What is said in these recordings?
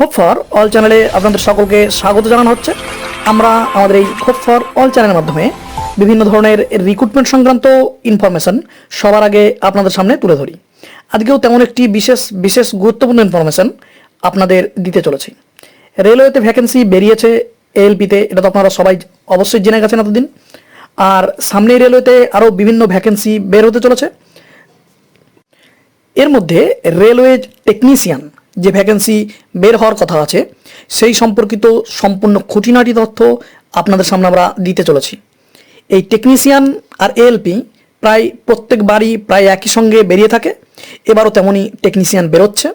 Hope for all চ্যানেলে আপনাদের সকলকে স্বাগত জানানো হচ্ছে। আমরা আমাদের এই হোপ ফর অল চ্যানেলের মাধ্যমে বিভিন্ন ধরনের রিক্রুটমেন্ট সংক্রান্ত ইনফরমেশন সবার আগে আপনাদের সামনে তুলে ধরি। আজকেও তেমন একটি বিশেষ বিশেষ গুরুত্বপূর্ণ ইনফরমেশন আপনাদের দিতে চলেছি। রেলওয়েতে ভ্যাকেন্সি বেরিয়েছে এএলপিতে এটা তো আপনারা সবাই অবশ্যই জেনে গেছেন এতদিন। আর সামনে রেলওয়েতে আরও বিভিন্ন ভ্যাকেন্সি বের হতে চলেছে। এর মধ্যে রেলওয়ে টেকনিশিয়ান যে ভ্যাকেন্সি বের হওয়ার কথা আছে, সেই সম্পর্কিত সম্পূর্ণ খুঁটিনাটি তথ্য আপনাদের সামনে আমরা দিতে চলেছি। এই টেকনিশিয়ান আর এএলপি প্রায় প্রত্যেকবারই প্রায় একই সঙ্গে বেরিয়ে থাকে, এবারও তেমনই টেকনিশিয়ান বেরোচ্ছে।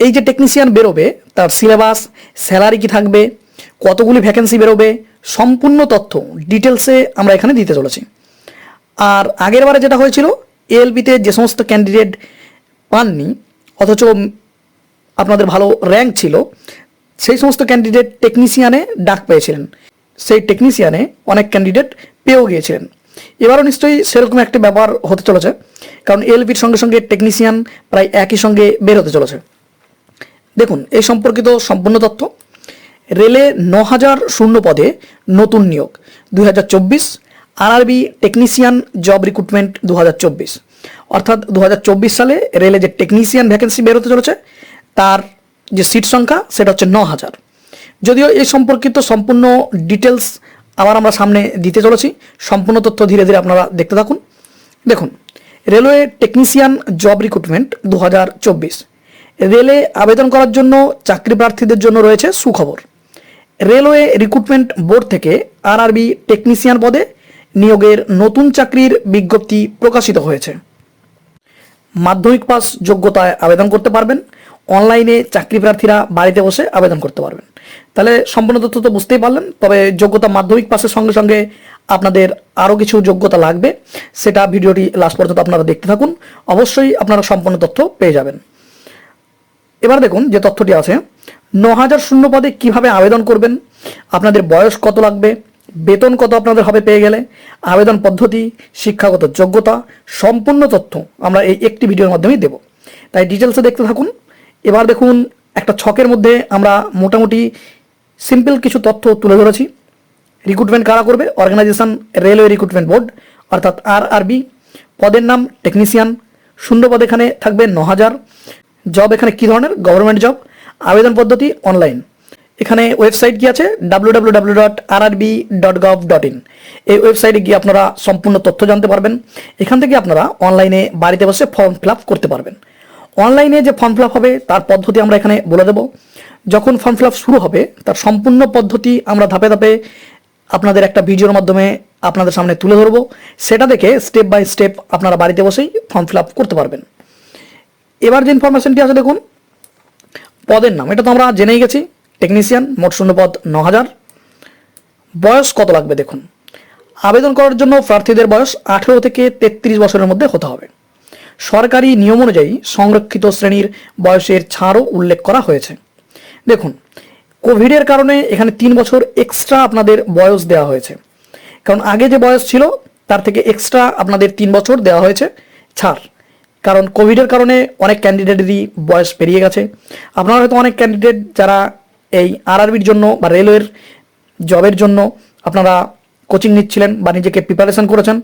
এই যে টেকনিশিয়ান বেরোবে, তার সিলেবাস স্যালারি কি থাকবে, কতগুলি ভ্যাকেন্সি বেরোবে, সম্পূর্ণ তথ্য ডিটেলসে আমরা এখানে দিতে চলেছি। আর আগের বারে যেটা হয়েছিল এএলবিতে যে সমস্ত ক্যান্ডিডেট পাননি অথচ আপনাদের ভালো র্যাঙ্ক ছিল। সেই সমস্ত ক্যান্ডিডেট টেকনিশিয়ানে ডাক পেয়েছিলেন। সেই টেকনিশিয়ানে অনেক ক্যান্ডিডেট পেয়েও গিয়েছিলেন। এবারও নিশ্চয়ই সেরকম একটা ব্যাপার হতে চলেছে, কারণ এলবির সঙ্গে সঙ্গে টেকনিশিয়ান প্রায় একই সঙ্গে বের হতে চলেছে। দেখুন, এই সম্পর্কিত সম্পূর্ণ তথ্য, রেলে ন হাজার শূন্য পদে নতুন নিয়োগ, দুই হাজার চব্বিশ আরআরবি টেকনিশিয়ান জব রিক্রুটমেন্ট দু হাজার চব্বিশ। অর্থাৎ দু সালে রেলে যে টেকনিশিয়ান ভ্যাকেন্সি বেরোতে চলেছে, তার যে সিট সংখ্যা, সেটা হচ্ছে ন হাজার যদিও এই সম্পর্কিত সম্পূর্ণ ডিটেলস আবার আমরা সামনে দিতে চলেছি, সম্পূর্ণ তথ্য ধীরে ধীরে আপনারা দেখতে থাকুন। দেখুন, রেলওয়ে টেকনিশিয়ান জব রিক্রুটমেন্ট দু হাজার চব্বিশ। রেলে আবেদন করার জন্য চাকরি প্রার্থীদের জন্য রয়েছে সুখবর। রেলওয়ে রিক্রুটমেন্ট বোর্ড থেকে আরআরবি টেকনিশিয়ান পদে নিয়োগের নতুন চাকরির বিজ্ঞপ্তি প্রকাশিত হয়েছে। মাধ্যমিক পাস যোগ্যতায় আবেদন করতে পারবেন। অনলাইনে চাকরি প্রার্থীরা বাড়িতে বসে আবেদন করতে পারবেন। তাহলে সম্পূর্ণ তথ্য তো বুঝতেই পারলেন, তবে যোগ্যতা মাধ্যমিক পাসের সঙ্গে সঙ্গে আপনাদের আরও কিছু যোগ্যতা লাগবে। সেটা ভিডিওটি লাস্ট পর্যন্ত আপনারা দেখতে থাকুন। অবশ্যই আপনারা সম্পূর্ণ তথ্য পেয়ে যাবেন। এবার দেখুন যে তথ্যটি আছে। ন হাজার শূন্য পদে কীভাবে আবেদন করবেন? আপনাদের বয়স কত লাগবে? বেতন কত আপনাদের হবে পেয়ে গেলে? আবেদন পদ্ধতি, শিক্ষাগত যোগ্যতা, সম্পূর্ণ তথ্য আমরা এই একটি ভিডিওর মাধ্যমেই দেব। তাই ডিটেলসে দেখতে থাকুন। এবার দেখুন, একটা ছকের মধ্যে আমরা মোটামুটি সিম্পল কিছু তথ্য তুলে ধরেছি। রিক্রুটমেন্ট কারা করবে? অর্গানাইজেশন রেলওয়ে রিক্রুটমেন্ট বোর্ড অর্থাৎ আর আরবি পদের নাম টেকনিশিয়ান শূন্য পদ এখানে থাকবে ন হাজার জব এখানে কী ধরনের? গভর্নমেন্ট জব আবেদন পদ্ধতি অনলাইন এখানে ওয়েবসাইট কি আছে ইন এই ওয়েবসাইটে গিয়ে আপনারা সম্পূর্ণ তথ্য জানতে পারবেন। এখান থেকে আপনারা অনলাইনে বাড়িতে বসে ফর্ম ফিল করতে পারবেন। অনলাইনে যে ফর্ম ফিল হবে, তার পদ্ধতি আমরা এখানে বলে দেব। যখন ফর্ম ফিল শুরু হবে, তার সম্পূর্ণ পদ্ধতি আমরা ধাপে ধাপে আপনাদের একটা ভিডিওর মাধ্যমে আপনাদের সামনে তুলে ধরবো। সেটা দেখে স্টেপ বাই স্টেপ আপনারা বাড়িতে বসেই ফর্ম ফিল করতে পারবেন। এবার যে ইনফরমেশনটি আছে দেখুন, পদের নাম। এটা তো আমরা জেনেই গেছি। টেকনিশিয়ান মোট শূন্য পদ ন হাজার বয়স কত লাগবে দেখুন। আবেদন করার জন্য প্রার্থীদের বয়স আঠেরো থেকে তেত্রিশ বছরের মধ্যে হতে হবে। সরকারি নিয়ম অনুযায়ী সংরক্ষিত শ্রেণির বয়সের ছাড়ও উল্লেখ করা হয়েছে। দেখুন, কোভিডের কারণে এখানে তিন বছর এক্সট্রা আপনাদের বয়স দেওয়া হয়েছে। কারণ আগে যে বয়স ছিল, তার থেকে এক্সট্রা আপনাদের তিন বছর দেওয়া হয়েছে ছাড়। কারণ কোভিডের কারণে অনেক ক্যান্ডিডেটেরই বয়স পেরিয়ে গেছে। আপনারা হয়তো অনেক ক্যান্ডিডেট যারা এই আরআরবির জন্য বা রেলওয়ের জবের জন্য আপনারা কোচিং নিচ্ছিলেন বা নিজেকে প্রিপারেশন করেছেন।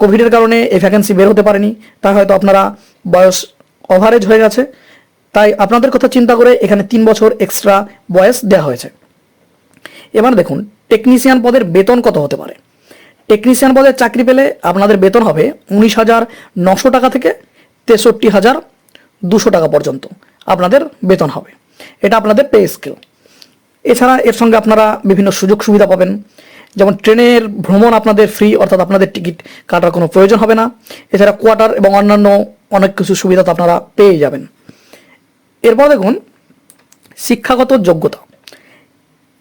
কোভিডের কারণে এই ভ্যাকেন্সি বের হতে পারেনি, তাই হয়তো আপনারা বয়স ওভারেজ হয়ে গেছে। তাই আপনাদের কথা চিন্তা করে এখানে তিন বছর এক্সট্রা বয়স দেওয়া হয়েছে। এবার দেখুন টেকনিশিয়ান পদের বেতন কত হতে পারে? টেকনিশিয়ান পদের চাকরি পেলে আপনাদের বেতন হবে উনিশ হাজার নশো টাকা থেকে তেষট্টি হাজার দুশো টাকা পর্যন্ত। আপনাদের বেতন হবে। এটা আপনাদের পে স্কেল এছাড়া এর সঙ্গে আপনারা বিভিন্ন সুযোগ সুবিধা পাবেন। যেমন ট্রেনের ভ্রমণ আপনাদের ফ্রি অর্থাৎ আপনাদের টিকিট কাটার কোনো প্রয়োজন হবে না। এছাড়া কোয়ার্টার এবং অন্যান্য অনেক কিছু সুবিধা তো আপনারা পেয়ে যাবেন। এরপর দেখুন, শিক্ষাগত যোগ্যতা।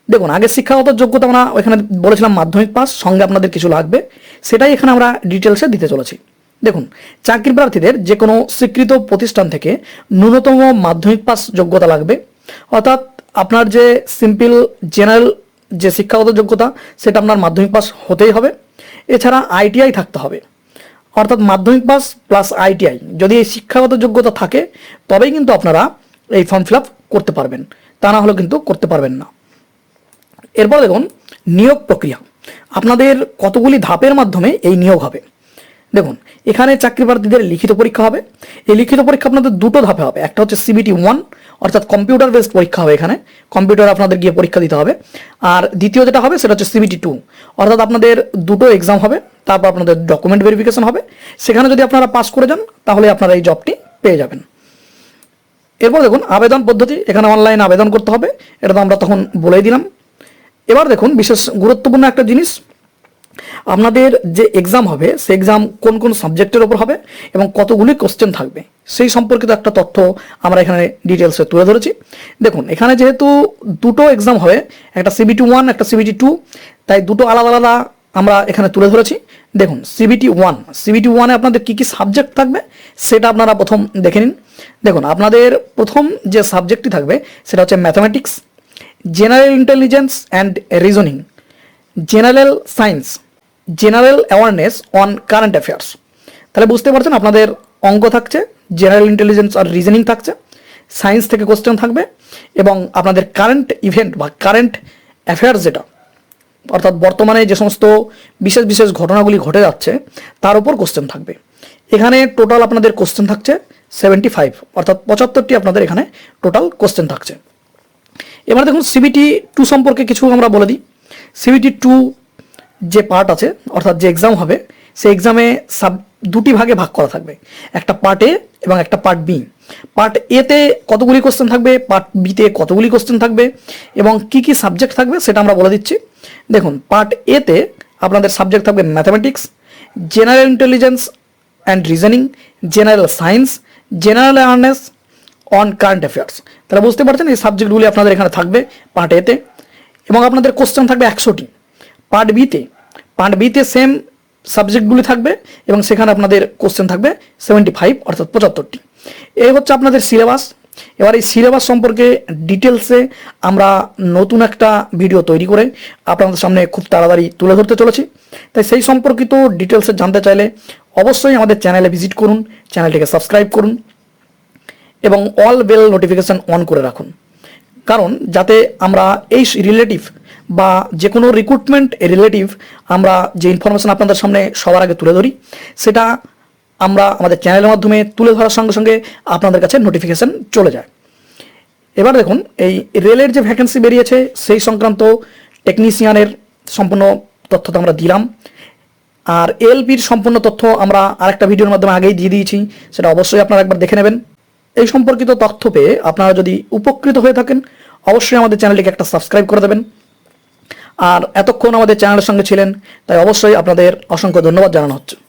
দেখুন, আগে শিক্ষাগত যোগ্যতা আমরা ওইখানে বলেছিলাম মাধ্যমিক পাস সঙ্গে আপনাদের কিছু লাগবে। সেটাই এখানে আমরা ডিটেলসে দিতে চলেছি। দেখুন চাকরি প্রার্থীদের যে কোনো স্বীকৃত প্রতিষ্ঠান থেকে ন্যূনতম মাধ্যমিক পাস যোগ্যতা লাগবে। অর্থাৎ আপনার যে সিম্পল জেনারেল যে শিক্ষাগত যোগ্যতা, সেটা আপনার মাধ্যমিক পাস হতেই হবে। এছাড়া আইটিআই থাকতে হবে। অর্থাৎ মাধ্যমিক পাস প্লাস আইটিআই যদি এই শিক্ষাগত যোগ্যতা থাকে, তবেই কিন্তু আপনারা এই ফর্ম ফিল করতে পারবেন। তা না হলে কিন্তু করতে পারবেন না। এরপর দেখুন, নিয়োগ প্রক্রিয়া। আপনাদের কতগুলি ধাপের মাধ্যমে এই নিয়োগ হবে? দেখুন, এখানে চাকরি প্রার্থীদের লিখিত পরীক্ষা হবে। এই লিখিত পরীক্ষা আপনাদের দুটো ধাপে হবে। একটা হচ্ছে সিবিটি ওয়ান অর্থাৎ কম্পিউটার বেসড পরীক্ষা হবে এখানে। কম্পিউটার আপনাদের গিয়ে পরীক্ষা দিতে হবে। আর দ্বিতীয় যেটা হবে, সেটা হচ্ছে সিবিটি টু অর্থাৎ আপনাদের দুটো এক্সাম হবে। তারপর আপনাদের ডকুমেন্ট ভেরিফিকেশন হবে। সেখানে যদি আপনারা পাস করে যান, তাহলে আপনারা এই জবটি পেয়ে যাবেন। এরপর দেখুন, আবেদন পদ্ধতি, এখানে অনলাইনে আবেদন করতে হবে। এটা তো আমরা তখন বলেই দিলাম। এবার দেখুন, বিশেষ গুরুত্বপূর্ণ একটা জিনিস আপনাদের যে এক্সাম হবে সে এক্সাম কোন কোন সাবজেক্টের ওপর হবে এবং কতগুলি কোশ্চেন থাকবে, সেই সম্পর্কিত একটা তথ্য আমরা এখানে ডিটেলসে তুলে ধরেছি। দেখুন, এখানে যেহেতু দুটো এক্সাম হবে, একটা সিবিটি ওয়ান একটা সিবিটি টু তাই দুটো আলাদা আলাদা আমরা এখানে তুলে ধরেছি। দেখুন সিবিটি ওয়ান সিবিটি ওয়ানে আপনাদের কী কী সাবজেক্ট থাকবে, সেটা আপনারা প্রথম দেখে নিন। দেখুন, আপনাদের প্রথম যে সাবজেক্টটি থাকবে, সেটা হচ্ছে mathematics general intelligence and reasoning general science general awareness on current affairs তাহলে বুঝতে পারছেন আপনাদের অঙ্ক থাকছে জেনারেল ইন্টেলিজেন্স আর রিজনিং থাকছে সায়েন্স থেকে কোশ্চেন থাকবে, এবং আপনাদের কারেন্ট ইভেন্ট বা কারেন্ট অ্যাফেয়ার্স যেটা, অর্থাৎ বর্তমানে যে সমস্ত বিশেষ বিশেষ ঘটনাগুলি ঘটে যাচ্ছে, তার উপর কোশ্চেন থাকবে। এখানে টোটাল আপনাদের কোশ্চেন থাকছে সেভেন্টি ফাইভ অর্থাৎ পঁচাত্তরটি আপনাদের এখানে টোটাল কোশ্চেন থাকছে। এবার দেখুন সিবিটি টু সম্পর্কে কিছু আমরা বলে দিই। সিবিটি টু যে পার্ট আছে, অর্থাৎ যে এক্সাম হবে, সেই এক্সামে সাব দুটি ভাগে ভাগ করা থাকবে। একটা পার্ট এ এবং একটা পার্ট বি পার্ট এতে কতগুলি কোশ্চেন থাকবে পার্ট বিতে কতগুলি কোশ্চেন থাকবে, এবং কি কি সাবজেক্ট থাকবে সেটা আমরা বলে দিচ্ছি। দেখুন পার্ট এতে আপনাদের সাবজেক্ট থাকবে mathematics general intelligence and reasoning general science general awareness on current affairs তাহলে বুঝতে পারছেন এই সাবজেক্টগুলি আপনাদের এখানে থাকবে পার্ট এতে এবং আপনাদের কোশ্চেন থাকবে একশোটি। পার্ট বিতে পার্ট বিতে সেম সাবজেক্টগুলি থাকবে এবং সেখানে আপনাদের কোশ্চেন থাকবে সেভেন্টি ফাইভ অর্থাৎ পঁচাত্তরটি। এই হচ্ছে আপনাদের সিলেবাস এবার এই সিলেবাস সম্পর্কে ডিটেলসে আমরা নতুন একটা ভিডিও তৈরি করে আপনাদের সামনে খুব তাড়াতাড়ি তুলে ধরতে চলেছি। তাই সেই সম্পর্কিত ডিটেলসে জানতে চাইলে অবশ্যই আমাদের চ্যানেলে ভিজিট করুন চ্যানেলটিকে সাবস্ক্রাইব করুন এবং অল বেল নোটিফিকেশন অন করে রাখুন। কারণ যাতে আমরা এই রিলেটিভ বা যে কোনো রিক্রুটমেন্ট রিলেটিভ আমরা যে ইনফরমেশন আপনাদের সামনে সবার আগে তুলে ধরি, সেটা আমরা আমাদের চ্যানেলের মাধ্যমে তুলে ধরার সঙ্গে সঙ্গে আপনাদের কাছে নোটিফিকেশন চলে যায়। এবার দেখুন, এই রেলের যে ভ্যাকেন্সি বেরিয়েছে, সেই সংক্রান্ত টেকনিশিয়ানের সম্পূর্ণ তথ্য তো আমরা দিলাম। আর এলপির সম্পূর্ণ তথ্য আমরা আরেকটা ভিডিওর মাধ্যমে আগেই দিয়ে দিয়েছি, সেটা অবশ্যই আপনারা একবার দেখে নেবেন। এই সম্পর্কিত তথ্য পেয়ে আপনারা যদি উপকৃত হয়ে থাকেন, অবশ্যই আমাদের চ্যানেলটিকে একটা সাবস্ক্রাইব করে দেবেন। আর এতক্ষণ আমাদের চ্যানেলের সঙ্গে ছিলেন তাই অবশ্যই আপনাদের অসংখ্য ধন্যবাদ জানানো হচ্ছে।